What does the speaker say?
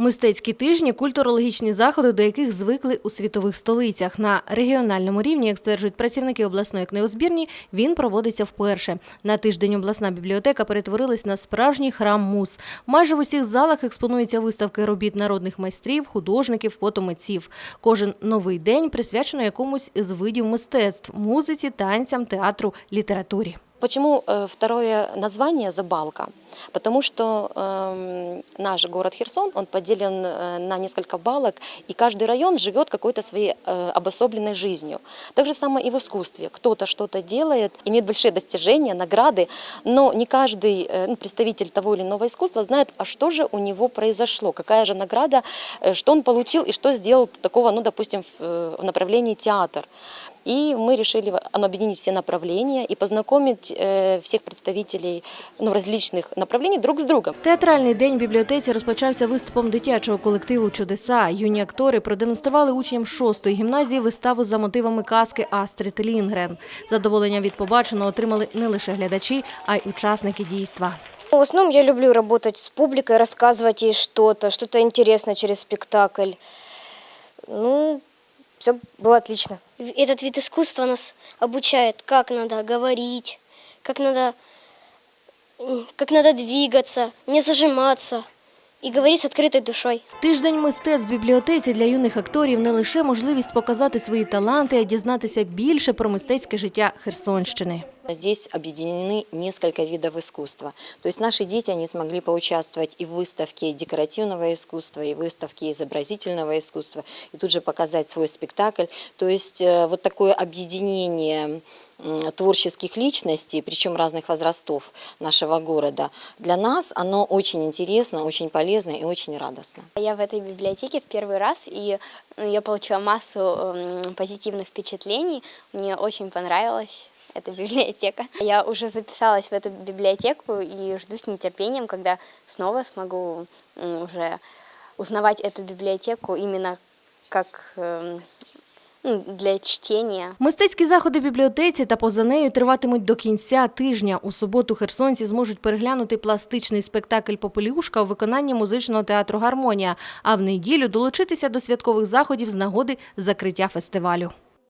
Мистецькі тижні культурологічні заходи, до яких звикли у світових столицях. На регіональному рівні, як стверджують працівники обласної книгозбірні, він проводиться вперше. На тиждень обласна бібліотека перетворилась на справжній храм муз. Майже в усіх залах експонуються виставки робіт народних майстрів, художників, фотомитців. Кожен новий день присвячено якомусь із видів мистецтв музиці, танцям, театру, літературі. Почему э, второе название «Забалка»? Потому что эм, наш город Херсон, он поделен э, на несколько балок, и каждый район живет какой-то своей э, обособленной жизнью. Так же самое и в искусстве. Кто-то что-то делает, имеет большие достижения, награды, но не каждый э, ну, представитель того или иного искусства знает, а что же у него произошло, какая же награда, э, что он получил и что сделал такого, ну, допустим, в, э, в направлении театр. И мы решили объединить все направления и познакомить э, всех представителей ну, различных направлений друг с другом. Театральний день в бібліотеці розпочався виступом дитячого колективу Чудеса. Юні актори продемонстрували учням шостої гімназії виставу за мотивами казки Астрид Лінгрен. Задоволення від побаченого отримали не лише глядачі, а й учасники дійства. В основном я люблю работать с публикой, рассказывать ей что-то, что-то интересное через спектакль. Ну, все было отлично. Этот вид искусства нас обучает, как надо говорить, как надо, м, как надо двигаться, не зажиматься І говорить з відкритою душою. Тиждень мистецтв в бібліотеці для юних акторів не лише можливість показати свої таланти, а дізнатися більше про мистецьке життя Херсонщини. Здесь объединены несколько видов искусства. То есть наши дети они смогли поучаствовать и в выставке декоративного искусства, и в выставке изобразительного искусства, и тут же показать свой спектакль. То есть э, вот такое объединение творческих личностей, причем разных возрастов нашего города, для нас оно очень интересно, очень полезно и очень радостно. Я в этой библиотеке в первый раз, и ну, я получила массу м, позитивных впечатлений. Мне очень понравилась эта библиотека. Я уже записалась в эту библиотеку и жду с нетерпением, когда снова смогу м, уже узнавать эту библиотеку именно как эм, ну, для чтения. Мистецькі заходи в бібліотеці та поза нею триватимуть до кінця тижня. У суботу херсонці зможуть переглянути пластичний спектакль «Попелюшка» у виконанні музичного театру «Гармонія», а в неділю долучитися до святкових заходів з нагоди закриття фестивалю.